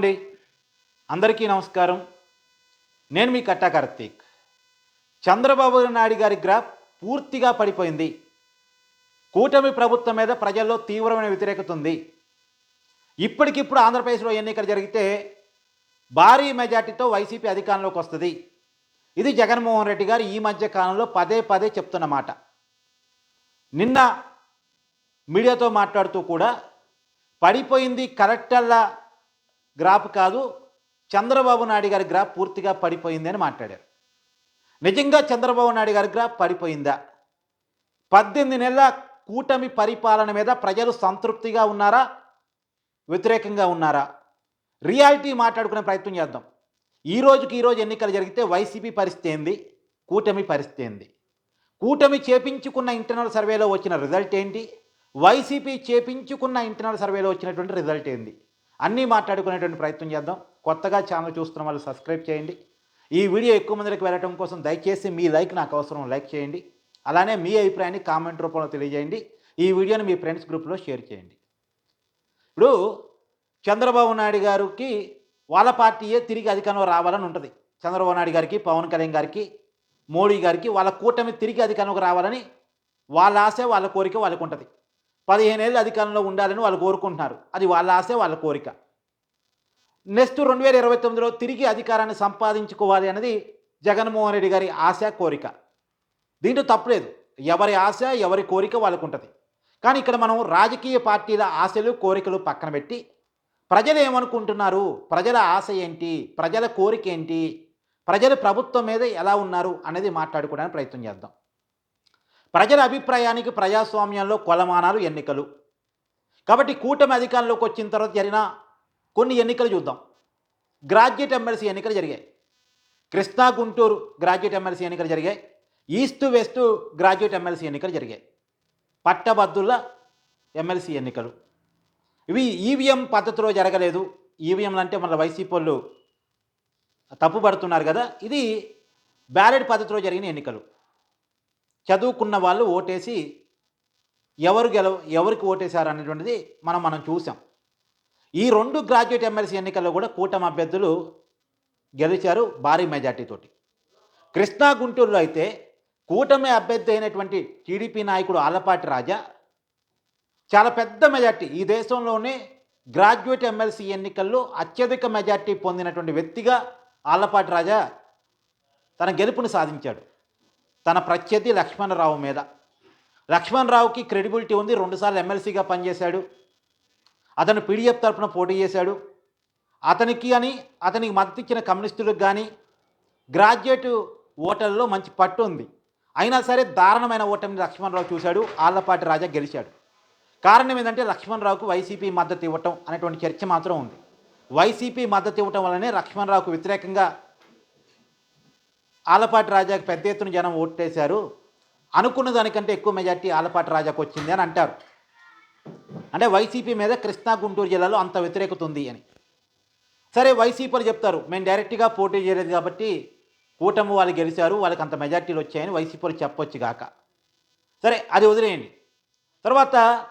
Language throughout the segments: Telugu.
అండి అందరికీ నమస్కారం. నేను మీ కట్టా కార్తీక్. చంద్రబాబు నాయుడు గారి గ్రాఫ్ పూర్తిగా పడిపోయింది. కూటమి ప్రభుత్వం మీద ప్రజల్లో తీవ్రమైన వ్యతిరేకత ఉంది. ఇప్పటికిప్పుడు ఆంధ్రప్రదేశ్లో ఎన్నికలు జరిగితే భారీ మెజార్టీతో వైసీపీ అధికారంలోకి వస్తుంది. ఇది జగన్మోహన్ రెడ్డి గారు ఈ మధ్య కాలంలో పదే పదే చెప్తున్న మాట. నిన్న మీడియాతో మాట్లాడుతూ కూడా పడిపోయింది కరెక్టల్లా గ్రాఫ్ కాదు చంద్రబాబు నాయుడు గారి గ్రాఫ్ పూర్తిగా పడిపోయిందని అని మాట్లాడారు. నిజంగా చంద్రబాబు నాయుడు గారి గ్రాఫ్ పడిపోయిందా? పద్దెనిమిది నెలల కూటమి పరిపాలన మీద ప్రజలు సంతృప్తిగా ఉన్నారా? వ్యతిరేకంగా ఉన్నారా? రియాలిటీ మాట్లాడుకునే ప్రయత్నం చేద్దాం. ఈ రోజుకి ఈరోజు ఎన్నికలు జరిగితే వైసీపీ పరిస్థితి ఏంది? కూటమి పరిస్థితి ఏంది? కూటమి చేపించుకున్న ఇంటర్నల్ సర్వేలో వచ్చిన రిజల్ట్ ఏంటి? వైసీపీ చేపించుకున్న ఇంటర్నల్ సర్వేలో వచ్చినటువంటి రిజల్ట్ ఏంది? అన్నీ మాట్లాడుకునేటువంటి ప్రయత్నం చేద్దాం. కొత్తగా ఛానల్ చూస్తున్న వాళ్ళు సబ్స్క్రైబ్ చేయండి. ఈ వీడియో ఎక్కువ మందికి వెళ్ళటం కోసం దయచేసి మీ లైక్ నాకు అవసరం లైక్ చేయండి. అలానే మీ అభిప్రాయాన్ని కామెంట్ రూపంలో తెలియజేయండి. ఈ వీడియోని మీ ఫ్రెండ్స్ గ్రూప్లో షేర్ చేయండి. ఇప్పుడు చంద్రబాబు నాయుడు గారికి వాళ్ళ పార్టీయే తిరిగి అధికారంలో రావాలని ఉంటుంది. చంద్రబాబు నాయుడు గారికి పవన్ కళ్యాణ్ గారికి మోడీ గారికి వాళ్ళ కూటమి తిరిగి అధికారంలోకి రావాలని వాళ్ళ ఆశ వాళ్ళ కోరిక వాళ్ళకు ఉంటుంది పదిహేను ఏళ్ళు అధికారంలో ఉండాలని వాళ్ళు కోరుకుంటున్నారు. అది వాళ్ళ ఆశ వాళ్ళ కోరిక. నెక్స్ట్ రెండు వేల ఇరవై తొమ్మిదిలో తిరిగి అధికారాన్ని సంపాదించుకోవాలి అనేది జగన్మోహన్ రెడ్డి గారి ఆశ కోరిక. దీంట్లో తప్పులేదు. ఎవరి ఆశ ఎవరి కోరిక వాళ్ళకు ఉంటుంది కానీ ఇక్కడ మనం రాజకీయ పార్టీల ఆశలు కోరికలు పక్కన పెట్టి ప్రజలు ఏమనుకుంటున్నారు? ప్రజల ఆశ ఏంటి? ప్రజల కోరిక ఏంటి? ప్రజలు ప్రభుత్వం మీద ఎలా ఉన్నారు? అనేది మాట్లాడుకోవడానికి ప్రయత్నం చేద్దాం. ప్రజల అభిప్రాయానికి ప్రజాస్వామ్యంలో కొలమానాలు ఎన్నికలు. కాబట్టి కూటమి అధికారంలోకి వచ్చిన తర్వాత జరిగిన కొన్ని ఎన్నికలు చూద్దాం. గ్రాడ్యుయేట్ ఎమ్మెల్సీ ఎన్నికలు జరిగాయి. కృష్ణా గుంటూరు గ్రాడ్యుయేట్ ఎమ్మెల్సీ ఎన్నికలు జరిగాయి. ఈస్ట్ వెస్ట్ గ్రాడ్యుయేట్ ఎమ్మెల్సీ ఎన్నికలు జరిగాయి. పట్టభద్రుల ఎమ్మెల్సీ ఎన్నికలు. ఇవి ఈవీఎం పద్ధతిలో జరగలేదు. ఈవీఎంలు అంటే మన వైసీపీ వాళ్ళు తప్పుపడుతున్నారు కదా. ఇది బ్యాలెట్ పద్ధతిలో జరిగిన ఎన్నికలు. చదువుకున్న వాళ్ళు ఓటేసి ఎవరు గెలవ ఎవరికి ఓటేశారు అనేటువంటిది మనం మనం చూసాం. ఈ రెండు గ్రాడ్యుయేట్ ఎమ్మెల్సీ ఎన్నికల్లో కూడా కూటమి అభ్యర్థులు గెలిచారు భారీ మెజార్టీతోటి కృష్ణా గుంటూరులో అయితే కూటమి అభ్యర్థి అయినటువంటి టీడీపీ నాయకుడు ఆలపాటి రాజా చాలా పెద్ద మెజార్టీ ఈ దేశంలోనే గ్రాడ్యుయేట్ ఎమ్మెల్సీ ఎన్నికల్లో అత్యధిక మెజార్టీ పొందినటువంటి వ్యక్తిగా ఆలపాటి రాజా తన గెలుపుని సాధించాడు. తన ప్రత్యర్థి లక్ష్మణరావు మీద. లక్ష్మణరావుకి క్రెడిబిలిటీ ఉంది. రెండుసార్లు ఎమ్మెల్సీగా పనిచేశాడు. అతను పీడిఎఫ్ తరఫున పోటీ చేశాడు. అతనికి అని అతనికి మద్దతు ఇచ్చిన కమ్యూనిస్టులకు కానీ గ్రాడ్యుయేట్ ఓటర్లలో మంచి పట్టు ఉంది. అయినా సరే దారుణమైన ఓటమిని లక్ష్మణరావు చూశాడు. ఆళ్ళపాటి రాజా గెలిచాడు. కారణం ఏంటంటే లక్ష్మణరావుకు వైసీపీ మద్దతు ఇవ్వటం అనేటువంటి చర్చ మాత్రం ఉంది. వైసీపీ మద్దతు ఇవ్వటం వల్లనే లక్ష్మణరావుకు వ్యతిరేకంగా ఆలపాటి రాజాకి పెద్ద ఎత్తున జనం ఓటేశారు. అనుకున్న దానికంటే ఎక్కువ మెజార్టీ ఆలపాటి రాజాకు వచ్చింది అని అంటారు. అంటే వైసీపీ మీద కృష్ణా గుంటూరు జిల్లాలో అంత వ్యతిరేకత ఉంది అని. సరే వైసీపీలు చెప్తారు మేము డైరెక్ట్గా పోటీ చేయలేదు కాబట్టి కూటమి వాళ్ళు గెలిచారు వాళ్ళకి అంత మెజార్టీలు వచ్చాయని వైసీపీలు చెప్పొచ్చు గాక. సరే అది వదిలేయండి. తర్వాత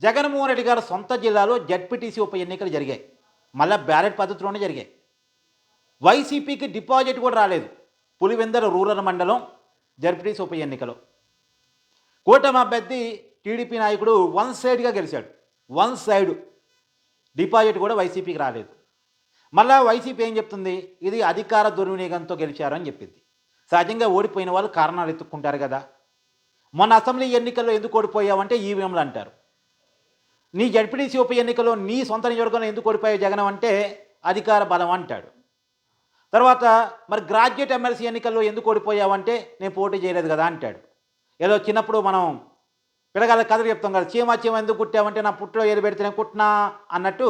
జగన్మోహన్ రెడ్డి గారి సొంత జిల్లాలో జడ్పీటీసీ ఉప ఎన్నికలు జరిగాయి. మళ్ళీ బ్యాలెట్ పద్ధతిలోనే జరిగాయి. వైసీపీకి డిపాజిట్ కూడా రాలేదు. పులివెందర రూరల్ మండలం జడ్పీటీసీ ఉప ఎన్నికలో. కూటమి అభ్యర్థి టీడీపీ నాయకుడు వన్ సైడ్గా గెలిచాడు. One side. డిపాజిట్ కూడా వైసీపీకి రాలేదు. మళ్ళా వైసీపీ ఏం చెప్తుంది? ఇది అధికార దుర్వినియోగంతో గెలిచారు అని చెప్పింది. సహజంగా ఓడిపోయిన వాళ్ళు కారణాలు ఎత్తుక్కుంటారు కదా. మొన్న అసెంబ్లీ ఎన్నికల్లో ఎందుకు ఓడిపోయావంటే ఈవీఎంలు అంటారు. నీ జడ్పీటీసీ ఉప ఎన్నికలో నీ సొంత నియోజకవర్గంలో ఎందుకు ఓడిపోయావు జగన్ అంటే అధికార బలం అంటాడు. తర్వాత మరి గ్రాడ్యుయేట్ ఎమ్మెల్సీ ఎన్నికల్లో ఎందుకు ఓడిపోయావంటే నేను పోటీ చేయలేదు కదా అంటాడు. ఏదో చిన్నప్పుడు మనం పిల్లగాళ్ళ కథలు చెప్తాం కదా చీమ చీమ ఎందుకు కుట్టావంటే నా పుట్టులో ఏది పెడితే నేను కుట్టినా అన్నట్టు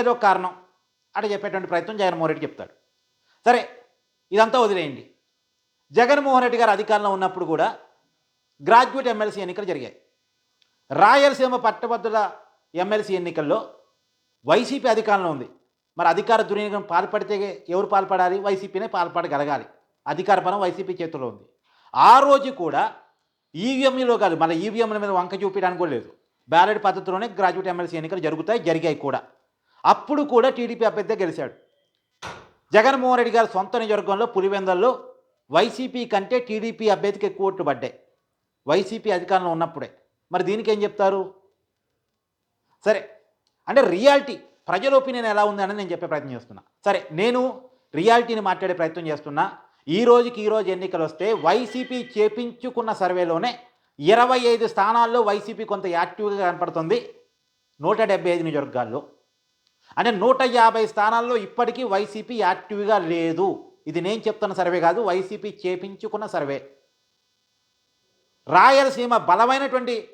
ఏదో కారణం. అట చెప్పేటువంటి ప్రయత్నం జగన్మోహన్ రెడ్డి చెప్తాడు. సరే ఇదంతా వదిలేయండి. జగన్మోహన్ రెడ్డి గారు అధికారంలో ఉన్నప్పుడు కూడా గ్రాడ్యుయేట్ ఎమ్మెల్సీ ఎన్నికలు జరిగాయి. రాయలసీమ పట్టభద్రుల ఎమ్మెల్సీ ఎన్నికల్లో వైసీపీ అధికారంలో ఉంది. మరి అధికార దుర్వినియోగం పాల్పడితే ఎవరు పాల్పడాలి? వైసీపీనే పాల్పడగలగాలి. అధికార బలం వైసీపీ చేతిలో ఉంది. ఆ రోజు కూడా ఈవీఎంలో కాదు మన ఈవీఎంల మీద వంక చూపించడానికి కూడా లేదు. బ్యాలెట్ పద్ధతిలోనే గ్రాడ్యుయేట్ ఎమ్మెల్సీ ఎన్నికలు జరుగుతాయి జరిగాయి కూడా. అప్పుడు కూడా టీడీపీ అభ్యర్థి గెలిచాడు. జగన్మోహన్ రెడ్డి గారి సొంత నియోజకవర్గంలో పులివెందల్లో వైసీపీ కంటే టీడీపీ అభ్యర్థికి ఎక్కువ ఓట్లు పడ్డాయి. వైసీపీ అధికారంలో ఉన్నప్పుడే. మరి దీనికి ఏం చెప్తారు? సరే అంటే రియాలిటీ ప్రజల ఒపీనియన్ ఎలా ఉంది అని నేను చెప్పే ప్రయత్నం చేస్తున్నా. సరే నేను రియాలిటీని మాట్లాడే ప్రయత్నం చేస్తున్నా. ఈ రోజుకి ఈ రోజు ఎన్నికలు వస్తే వైసీపీ చేపించుకున్న సర్వేలోనే ఇరవై ఐదు స్థానాల్లో వైసీపీ కొంత యాక్టివ్గా కనపడుతుంది. నూట డెబ్బై ఐదు నియోజకవర్గాల్లో. అంటే నూట యాభై స్థానాల్లో ఇప్పటికీ వైసీపీ యాక్టివ్గా లేదు. ఇది నేను చెప్తున్న సర్వే కాదు వైసీపీ చేపించుకున్న సర్వే. రాయలసీమ బలమైనటువంటి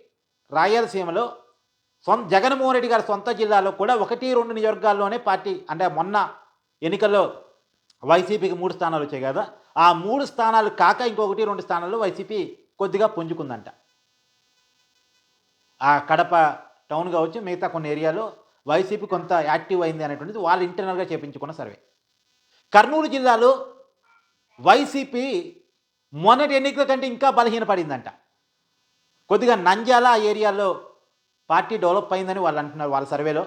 రాయలసీమలో సొంత జగన్మోహన్ రెడ్డి గారి సొంత జిల్లాలో కూడా ఒకటి రెండు నియోజకవర్గాల్లోనే పార్టీ అంటే మొన్న ఎన్నికల్లో వైసీపీకి మూడు స్థానాలు వచ్చాయి కదా ఆ మూడు స్థానాలు కాక ఇంకొకటి రెండు స్థానాల్లో వైసీపీ కొద్దిగా పుంజుకుందంట. ఆ కడప టౌన్ కావచ్చు మిగతా కొన్ని ఏరియాలో వైసీపీ కొంత యాక్టివ్ అయింది అనేటువంటిది వాళ్ళు ఇంటర్నల్గా చేపించుకున్న సర్వే. కర్నూలు జిల్లాలో వైసీపీ మొన్నటి ఎన్నికల కంటే ఇంకా బలహీనపడిందంట. కొద్దిగా నంజాల ఆ ఏరియాలో పార్టీ డెవలప్ అయిందని వాళ్ళు అంటున్నారు వాళ్ళ సర్వేలో.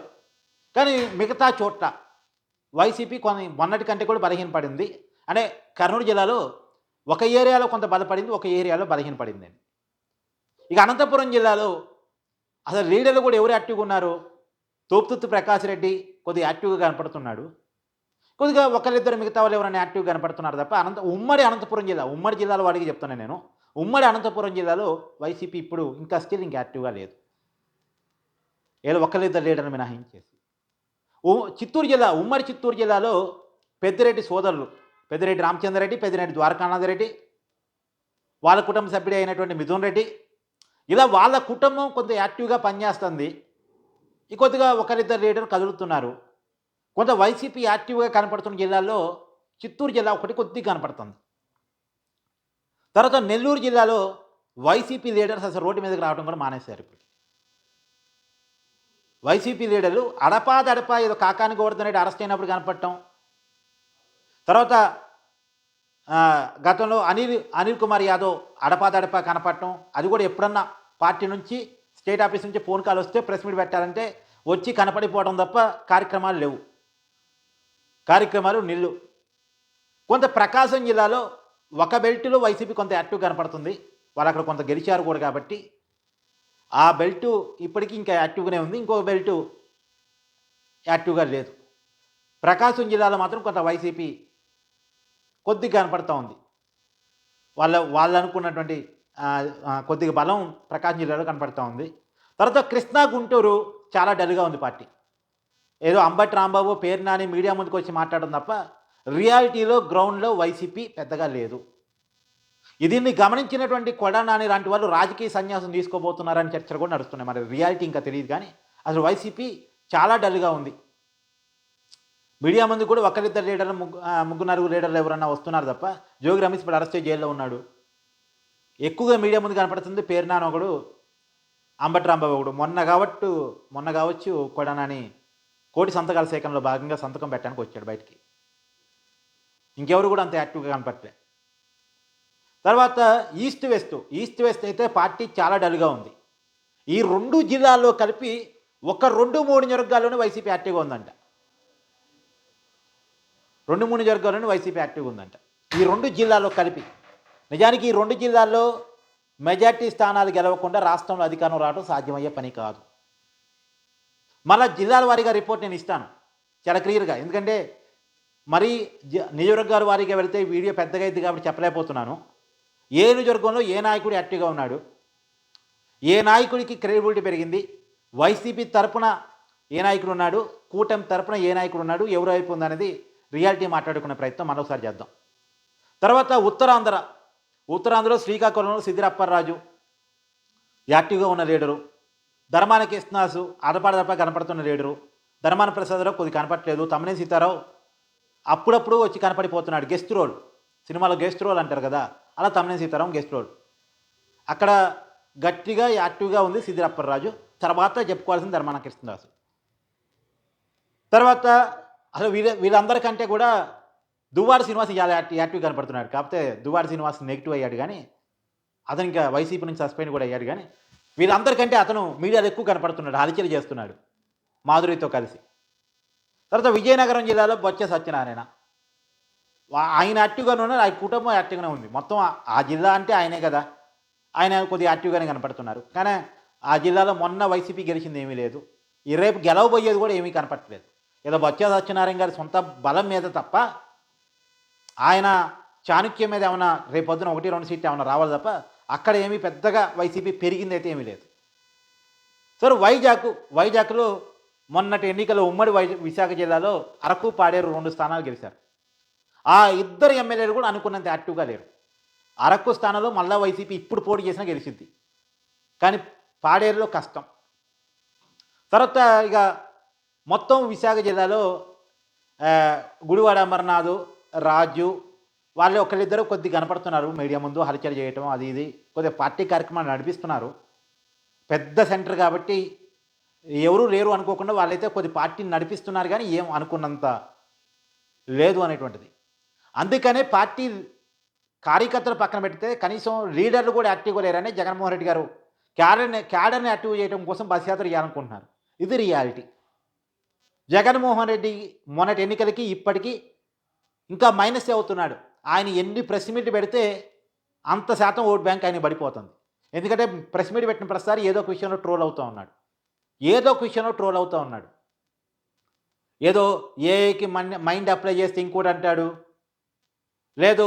కానీ మిగతా చోట్ల వైసీపీ కొన్ని మొన్నటి కంటే కూడా బలహీనపడింది. అంటే కర్నూలు జిల్లాలో ఒక ఏరియాలో కొంత బలపడింది ఒక ఏరియాలో బలహీనపడింది. అని ఇక అనంతపురం జిల్లాలో అసలు లీడర్లు కూడా ఎవరు యాక్టివ్గా ఉన్నారు? తోపుతుత్తు ప్రకాష్ రెడ్డి కొద్దిగా యాక్టివ్గా కనపడుతున్నాడు. కొద్దిగా ఒకరిద్దరు మిగతా వాళ్ళు ఎవరైనా యాక్టివ్గా కనపడుతున్నారు తప్ప అనంత ఉమ్మడి అనంతపురం జిల్లా ఉమ్మడి జిల్లాలో వాడికి చెప్తున్నాను నేను. ఉమ్మడి అనంతపురం జిల్లాలో వైసీపీ ఇప్పుడు ఇంకా స్టిల్ ఇంకా యాక్టివ్గా లేదు. ఏదో ఒకరిద్దరు లీడర్ని మినహాయించేసి. చిత్తూరు జిల్లా ఉమ్మడి చిత్తూరు జిల్లాలో పెద్దిరెడ్డి సోదరులు పెద్దిరెడ్డి రామచంద్రరెడ్డి పెద్దిరెడ్డి ద్వారకానాథరెడ్డి వాళ్ళ కుటుంబ సభ్యుడు అయినటువంటి మిథున్ రెడ్డి. ఇలా వాళ్ళ కుటుంబం కొంత యాక్టివ్గా పనిచేస్తుంది. ఈ కొద్దిగా ఒకరిద్దరు లీడర్ కదులుతున్నారు. కొంత వైసీపీ యాక్టివ్గా కనపడుతున్న జిల్లాల్లో చిత్తూరు జిల్లా ఒకటి కొద్దిగా కనపడుతుంది. తర్వాత నెల్లూరు జిల్లాలో వైసీపీ లీడర్స్ అసలు రోడ్డు మీదకి రావడం కూడా మానేశారు ఇప్పుడు. వైసీపీ లీడర్లు అడపాదడపా ఏదో కాకాని గోవర్ధన్ రెడ్డి అరెస్ట్ అయినప్పుడు కనపడటం. తర్వాత గతంలో అనిల్ అనిల్ కుమార్ యాదవ్ అడపాదడపా కనపడటం. అది కూడా ఎప్పుడన్నా పార్టీ నుంచి స్టేట్ ఆఫీస్ నుంచి ఫోన్ కాల్ వస్తే ప్రెస్ మీట్ పెట్టాలంటే వచ్చి కనపడిపోవడం తప్ప కార్యక్రమాలు లేవు. కార్యక్రమాలు నిల్లు. కొంత ప్రకాశం జిల్లాలో ఒక బెల్ట్లో వైసీపీ కొంత యాక్టివ్ కనపడుతుంది. వాళ్ళు అక్కడ కొంత గెలిచారు కూడా కాబట్టి. ఆ బెల్ట్ ఇప్పటికీ ఇంకా యాక్టివ్గానే ఉంది. ఇంకొక బెల్ట్ యాక్టివ్గా లేదు. ప్రకాశం జిల్లాలో మాత్రం కొంత వైసీపీ కొద్దిగా కనపడతా ఉంది. వాళ్ళ వాళ్ళు అనుకున్నటువంటి కొద్దిగా బలం ప్రకాశం జిల్లాలో కనపడుతూ ఉంది. తర్వాత కృష్ణా గుంటూరు చాలా డల్గా ఉంది పార్టీ. ఏదో అంబటి రాంబాబు పేరు నాని మీడియా ముందుకు వచ్చి మాట్లాడడం తప్ప రియాలిటీలో గ్రౌండ్లో వైసీపీ పెద్దగా లేదు. దీన్ని గమనించినటువంటి కొడానాని లాంటి వాళ్ళు రాజకీయ సన్యాసం తీసుకోబోతున్నారని చర్చలు కూడా నడుస్తున్నాయి. మరి రియాలిటీ ఇంకా తెలియదు కానీ అసలు వైసీపీ చాలా డల్గా ఉంది. మీడియా ముందు కూడా ఒకరిద్దరు లీడర్లు ముగ్గు ముగ్గురు నలుగురు లీడర్లు ఎవరన్నా వస్తున్నారు తప్ప జోగి రమేష్ ఇప్పుడు అరెస్ట్ జైల్లో ఉన్నాడు. ఎక్కువగా మీడియా ముందు కనపడుతుంది పేరు ఒకడు అంబట్రాంబాబు ఒకడు. మొన్న కావట్టు మొన్న కావచ్చు కొడనాని కోటి సంతకాల సేకరణలో భాగంగా సంతకం పెట్టడానికి వచ్చాడు బయటికి. ఇంకెవరు కూడా అంత యాక్టివ్గా కనపడలే తర్వాత ఈస్ట్ వెస్ట్ ఈస్ట్ వెస్ట్ అయితే పార్టీ చాలా డల్గా ఉంది. ఈ రెండు జిల్లాల్లో కలిపి ఒక రెండు మూడు నియోజకవర్గాల్లోనే వైసీపీ యాక్టివ్గా ఉందంట. రెండు మూడు నియోజకవర్గాల్లోనే వైసీపీ యాక్టివ్గా ఉందంట. ఈ రెండు జిల్లాల్లో కలిపి. నిజానికి ఈ రెండు జిల్లాల్లో మెజార్టీ స్థానాలు గెలవకుండా రాష్ట్రంలో అధికారం రావడం సాధ్యమయ్యే పని కాదు. మళ్ళా జిల్లాల వారీగా రిపోర్ట్ నేను ఇస్తాను. చాలా క్లియర్గా. ఎందుకంటే మరీ జ నియోజకవర్గాల వారీగా వెళితే వీడియో పెద్దగా అయింది కాబట్టి చెప్పలేకపోతున్నాను. ఏ నియోజకవర్గంలో ఏ నాయకుడు యాక్టివ్గా ఉన్నాడు? ఏ నాయకుడికి క్రెడిబిలిటీ పెరిగింది? వైసీపీ తరపున ఏ నాయకుడు ఉన్నాడు? కూటమి తరపున ఏ నాయకుడు ఉన్నాడు? ఎవరు వైపు ఉందనేది రియాలిటీ మాట్లాడుకునే ప్రయత్నం మరొకసారి చేద్దాం. తర్వాత ఉత్తరాంధ్ర. ఉత్తరాంధ్రలో శ్రీకాకుళంలో సిద్ధిరప్పరాజు యాక్టివ్గా ఉన్న లీడరు. ధర్మాన కృష్ణాసు అడపాడదప కనపడుతున్న లీడరు. ధర్మాన ప్రసాదరావు కొద్ది కనపట్లేదు తమ్మనే సీతారావు అప్పుడప్పుడు వచ్చి కనపడిపోతున్నాడు. Guest role. సినిమాలో గెస్ట్ రోల్ అంటారు కదా. అలా తమ్మనే సీతారాం గెస్ట్ రోల్ అక్కడ గట్టిగా యాక్టివ్గా ఉంది సిద్ధిరప్పరాజు తర్వాత చెప్పుకోవాల్సింది ధర్మాన కృష్ణదాసు తర్వాత అసలు వీళ్ళ వీళ్ళందరికంటే కూడా దువ్వాడ శ్రీనివాస్ చాలా యాక్టివ్ యాక్టివ్ కనపడుతున్నాడు. కాకపోతే దువ్వాడ శ్రీనివాస్ నెగిటివ్ అయ్యాడు కానీ అతను ఇంకా వైసీపీ నుంచి సస్పెండ్ కూడా అయ్యాడు కానీ వీళ్ళందరికంటే అతను మీడియాలో ఎక్కువ కనపడుతున్నాడు హలిచలు చేస్తున్నాడు. మాధురితో కలిసి. తర్వాత విజయనగరం జిల్లాలో బొచ్చ సత్యనారాయణ. ఆయన యాక్టివ్గానే ఉన్నారు ఆయన కుటుంబం యాక్టివ్గానే ఉంది. మొత్తం ఆ- జిల్లా అంటే ఆయనే కదా. ఆయన కొద్దిగా యాక్టివ్గానే కనపడుతున్నారు. కానీ ఆ జిల్లాలో మొన్న వైసీపీ గెలిచింది ఏమీ లేదు. ఈ రేపు గెలవబోయేది కూడా ఏమీ కనపట్లేదు ఏదో బొత్స సత్యనారాయణ గారి సొంత బలం మీద తప్ప ఆయన చాణక్యం మీద ఏమైనా రేపొద్దున ఒకటి రెండు సీట్లు ఏమైనా రావాలి తప్ప అక్కడ ఏమీ పెద్దగా వైసీపీ పెరిగింది అయితే ఏమీ లేదు. సరే వైజాగ్ వైజాగ్లో మొన్నటి ఎన్నికల్లో ఉమ్మడి వై విశాఖ జిల్లాలో అరకు పాడేరు రెండు స్థానాలు గెలిచారు. ఆ ఇద్దరు ఎమ్మెల్యేలు కూడా అనుకున్నంత యాక్టివ్గా లేరు. అరకు స్థానంలో మళ్ళా వైసీపీ ఇప్పుడు పోటీ చేసినా గెలిచింది. కానీ పాడేరులో కష్టం. తర్వాత ఇక మొత్తం విశాఖ జిల్లాలో గుడివాడ అమర్నాథ్ రాజు వాళ్ళు ఒకళ్ళిద్దరు కొద్ది కనపడుతున్నారు మీడియా ముందు హల్చల్ చేయటం అది ఇది. కొద్దిగా పార్టీ కార్యక్రమాలు నడిపిస్తున్నారు. పెద్ద సెంటర్ కాబట్టి ఎవరు లేరు అనుకోకుండా వాళ్ళైతే కొద్ది పార్టీని నడిపిస్తున్నారు కానీ ఏం అనుకున్నంత లేదు అనేటువంటిది. అందుకనే పార్టీ కార్యకర్తలు పక్కన పెడితే కనీసం లీడర్లు కూడా యాక్టివ్గా లేరని జగన్మోహన్ రెడ్డి గారు క్యాడర్ని క్యాడర్ని యాక్టివ్ చేయడం కోసం బస్ యాత్ర చేయాలనుకుంటున్నారు. ఇది రియాలిటీ. జగన్మోహన్ రెడ్డి మొన్నటి ఎన్నికలకి ఇప్పటికీ ఇంకా మైనస్ అవుతున్నాడు. ఆయన ఎన్ని ప్రెస్ మీట్ పెడితే అంత శాతం ఓట్ బ్యాంక్ ఆయన పడిపోతుంది. ఎందుకంటే ప్రెస్ మీట్ పెట్టిన ప్రతిసారి ఏదో ఒక విషయంలో ట్రోల్ అవుతూ ఉన్నాడు. ఏదో ఒక విషయంలో ట్రోల్ అవుతూ ఉన్నాడు. ఏదో ఏఐకి మన్ మైండ్ అప్లై చేస్తే ఇంకోటి అంటాడు. లేదు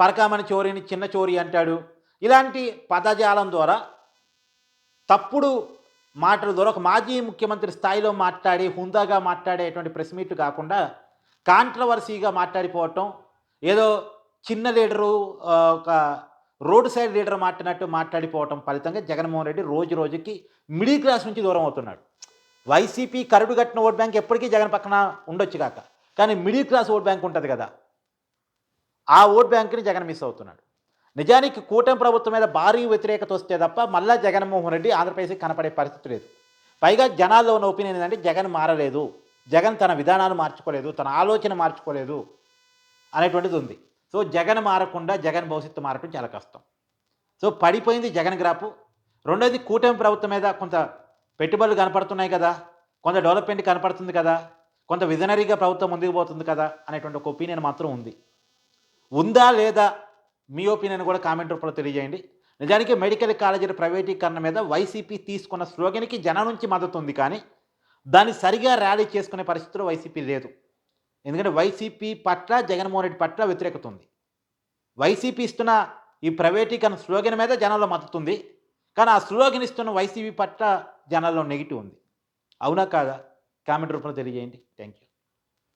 పరకామని చోరీని చిన్న చోరీ అంటాడు. ఇలాంటి పదజాలం ద్వారా తప్పుడు మాటల ద్వారా ఒక మాజీ ముఖ్యమంత్రి స్థాయిలో మాట్లాడి హుందాగా మాట్లాడేటువంటి ప్రెస్ మీట్ కాకుండా కాంట్రవర్సీగా మాట్లాడిపోవటం ఏదో చిన్న లీడరు ఒక రోడ్ సైడ్ లీడర్ మాట్లాడినట్టు మాట్లాడిపోవటం ఫలితంగా జగన్మోహన్ రెడ్డి రోజు రోజుకి మిడిల్ క్లాస్ నుంచి దూరం అవుతున్నాడు. వైసీపీ కరుడు కట్టిన ఓట్ బ్యాంక్ ఎప్పటికీ జగన్ పక్కన ఉండొచ్చు కాక. కానీ మిడిల్ క్లాస్ ఓట్ బ్యాంక్ ఉంటుంది కదా. ఆ ఓట్ బ్యాంక్ని జగన్ మిస్ అవుతున్నాడు. నిజానికి కూటమి ప్రభుత్వం మీద భారీ వ్యతిరేకత వస్తే తప్ప మళ్ళా జగన్మోహన్ రెడ్డి ఆంధ్రప్రదేశ్కి కనపడే పరిస్థితి లేదు. పైగా జనాల్లో ఉన్న ఒపీనియన్ ఏంటంటే జగన్ మారలేదు. జగన్ తన విధానాలు మార్చుకోలేదు. తన ఆలోచన మార్చుకోలేదు అనేటువంటిది ఉంది. సో జగన్ మారకుండా జగన్ భవిష్యత్తు మారటం చాలా కష్టం. సో పడిపోయింది జగన్ గ్రాపు రెండోది కూటమి ప్రభుత్వం మీద కొంత పెట్టుబడులు కనపడుతున్నాయి కదా. కొంత డెవలప్మెంట్ కనపడుతుంది కదా. కొంత విజనరీగా ప్రభుత్వం ముందుకు పోతుంది కదా అనేటువంటి ఒక ఒపీనియన్ మాత్రం ఉంది. ఉందా లేదా మీ ఒపీనియన్ కూడా కామెంట్ రూపంలో తెలియజేయండి. నిజానికి మెడికల్ కాలేజీల ప్రైవేటీకరణ మీద వైసీపీ తీసుకున్న స్లోగన్కి జనం నుంచి మద్దతు ఉంది కానీ దాన్ని సరిగా ర్యాలీ చేసుకునే పరిస్థితిలో వైసీపీ లేదు. ఎందుకంటే వైసీపీ పట్ల జగన్మోహన్ రెడ్డి పట్ల వ్యతిరేకత ఉంది. వైసీపీ ఇస్తున్న ఈ ప్రైవేటీకరణ స్లోగన్ మీద జనంలో మద్దతు ఉంది. కానీ ఆ స్లోగన్ ఇస్తున్న వైసీపీ పట్ల జనాల్లో నెగిటివ్ ఉంది. అవునా కాదా? కామెంట్ రూపంలో తెలియజేయండి. Thank you